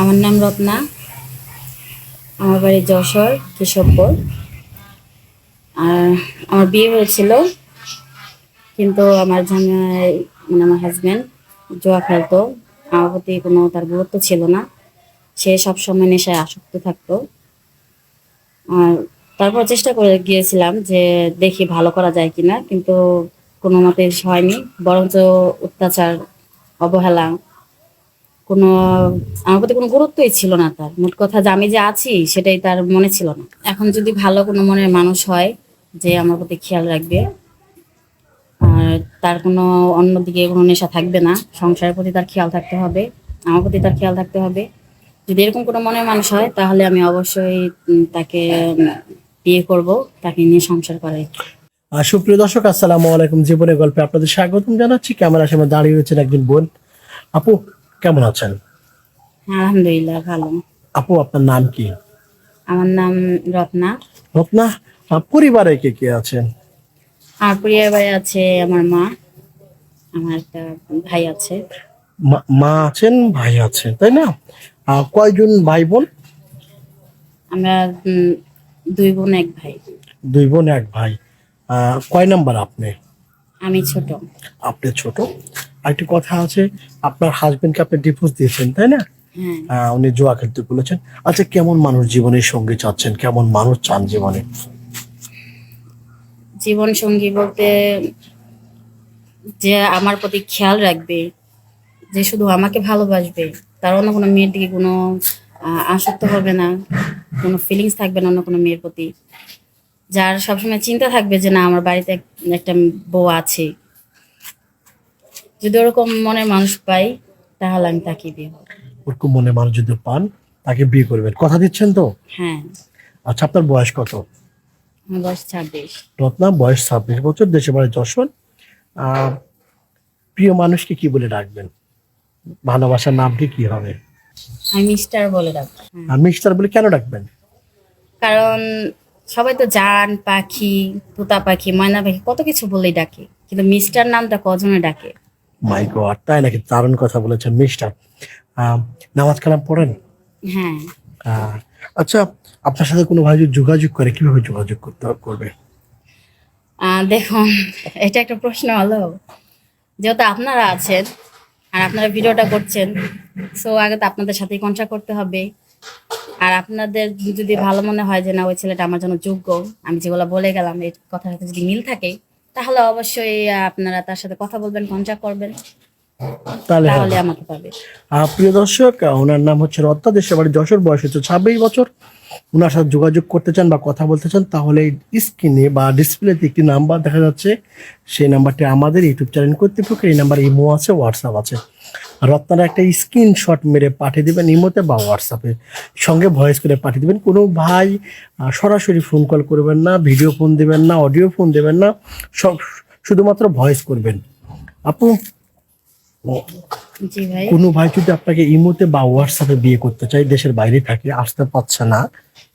আমার নাম রত্না। আমার বাড়ি যশোর, কেশবপুর। আর আমার বিয়ে হয়েছিল, কিন্তু আমার জামাই মানে আমার হাজব্যান্ড জোয়া খেলতো। আমার প্রতি কোনো তার গুরুত্ব ছিল না। সে সবসময় নেশায় আসক্ত থাকতো। আর তারপর চেষ্টা করে গিয়েছিলাম যে দেখি ভালো করা যায় কিনা, কিন্তু কোনো মতে হয়নি। বরঞ্চ অত্যাচার, অবহেলা কোনো, আমার প্রতি কোনো গুরুত্বই ছিল না তার। মোট কথা যে আমি যে আছি, সেটাই তার মনে ছিল না। এখন যদি ভালো কোনো মনের মানুষ হয়, যে আমার প্রতি খেয়াল রাখবে, আর তার কোনো অন্যদিকে কোনো নেশা থাকবে না, সংসারের প্রতি তার খেয়াল থাকতে হবে, আমার প্রতি তার খেয়াল থাকতে হবে, যদি এরকম কোনো মনের মানুষ হয়, তাহলে আমি অবশ্যই তাকে বিয়ে করব, তাকে নিয়ে সংসার করাই। সুপ্রিয় দর্শক, আসসালামু আলাইকুম। জীবনের গল্পে আপনাদের স্বাগতম জানাচ্ছি। ক্যামেরার সামনে দাঁড়িয়ে রয়েছেন একজন বোন। আপু কেমন আছেন? আলহামদুলিল্লাহ ভালো। আপু আপনার নাম কি? আমার নাম রত্না। রত্না পরিবারে কে কে আছেন? আমার পরিবারে আছে আমার মা আমার একটা ভাই আছে। মা- আছেন ভাই আছেন তাই না? কয়জন ভাই বোন? আমরা দুই বোন এক ভাই। দুই বোন এক ভাই। কয় নাম্বার আপনি? আমি ছোট। আপনি ছোট। আরেকটি কথা আছে আপনার হাজবেন্ডকে আপনি ডিভোর্স দিয়েছেন তাই না? হ্যাঁ। উনি জুয়া খেলতে বলেছেন। আচ্ছা কেমন মানুষ জীবনের সঙ্গে চাচ্ছেন? কেমন মানুষ চান জীবনে? জীবন সঙ্গী বলতে যে আমার প্রতি খেয়াল রাখবে যে শুধু আমাকে ভালোবাসবে তার অন্য কোনো মেয়ের দিকে কোনো আসক্ত হবে না কোনো ফিলিংস থাকবে না অন্য কোনো মেয়ের প্রতি। যার সবসময় চিন্তা থাকবে যে না আমার বাড়িতে একটা বউ আছে। যদি ওরকম মনে মানুষ পাই তাহলে আমি তাকে বিয়ে করব। ওরকম মনে মানুষ যদি পান তাকে বিয়ে করবেন। কথা দিচ্ছেন তো? হ্যাঁ। আচ্ছা আপনার বয়স কত? আমার বয়স ছাব্বিশ। রত্না বয়স ছাব্বিশ বছর দেশে বাড়ি যশোর। প্রিয় মানুষকে কি বলে ডাকবেন? ভালোবাসার নামটি কি হবে? আমি মিস্টার বলে রাখব হ্যাঁ। আর মিস্টার বলে কেন ডাকবেন? কারণ সবাই তো জান পাখি তোতা পাখি ময়না পাখি কত কিছু বলেই ডাকে। কিন্তু মিস্টার নামটা কজনে ডাকে? মাই গড তাই নাকি দারুণ কথা বলেছেন মিস্টার নামাজ কালাম পড়েন? হ্যাঁ। আচ্ছা আপনার সাথে কোনো ভাই যোগাযোগ করে কীভাবে যোগাযোগ করতে করবে? দেখুন এটা একটা প্রশ্ন হলো। যেহেতু আপনারা আছেন আর আপনারা ভিডিওটা করছেন সো আগে তো আপনাদের সাথেই কন্ট্যাক্ট করতে হবে। আর আপনাদের যদি ভালো মনে হয় যে না ওই ছেলেটা আমার জন্য যোগ্য আমি যেগুলো বলে গেলাম এই কথার সাথে যদি মিল থাকে তাহলে অবশ্যই আপনারা তার সাথে কথা বলবেন কন্ট্যাক্ট করবেন। তাহলে আমাকে পাবে। প্রিয় দর্শক ওনার নাম হচ্ছে রত্না দেশের বাড়ি যশোর বয়স হচ্ছে ছাব্বিশ বছর। ওনার সাথে যোগাযোগ করতে চান বা কথা বলতে চান তাহলে স্ক্রিনে বা ডিসপ্লেতে একটি নাম্বার দেখা যাচ্ছে। সেই নাম্বারটি আমাদের ইউটিউব চ্যানেল কর্তৃপক্ষের এই নাম্বার ইমো আছে হোয়াটসঅ্যাপ আছে। রত্নার একটা স্ক্রিনশট মেরে পাঠিয়ে দেবেন ইমোতে বা হোয়াটসঅ্যাপে সঙ্গে ভয়েস করে পাঠিয়ে দেবেন। কোনো ভাই সরাসরি ফোন কল করবেন না ভিডিও ফোন দেবেন না অডিও ফোন দেবেন না সব শুধুমাত্র ভয়েস করবেন। আপু কোনো ভাই যদি আপনাকে ইমোতে বা হোয়াটসঅ্যাপে বিয়ে করতে চায় দেশের বাইরে থাকে আসতে পারছে না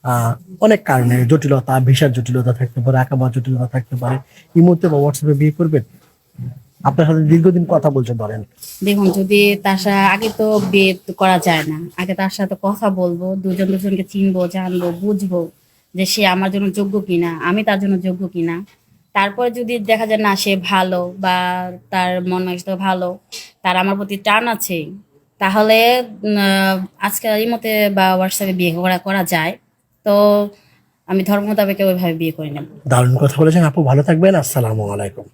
আহ, অনেক কারণে জটিলতা ভিসার জটিলতা থাকতে পারে আঁকাবার জটিলতা থাকতে পারে ইমোতে বা হোয়াটসঅ্যাপে বিয়ে করবেন? আপনার সাথে দীর্ঘদিন কথা বলছে ধরেন। দেখুন যদি তার সাথে আগে তো বিয়ে করা যায় না। আগে তার সাথে কথা বলব দুজন দুজনকে চিনবো জানব বুঝব যে সে আমার জন্য যোগ্য কিনা আমি তার জন্য যোগ্য কিনা। তারপরে যদি দেখা যায় না সে ভালো বা তার মন মানসিকতা ভালো তার আমার প্রতি টান আছে তাহলে আজকাল এই মতে বা হোয়াটসঅ্যাপে বিয়ে করা করা যায়। তো আমি ধর্ম মোতাবেক ওইভাবে বিয়ে করে নেব। দারুণ কথা বলেছেন আপু ভালো থাকবেন আসসালামু আলাইকুম।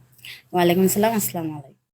ওয়ালাইকুম আসসালাম আসসালামু আলাইকুম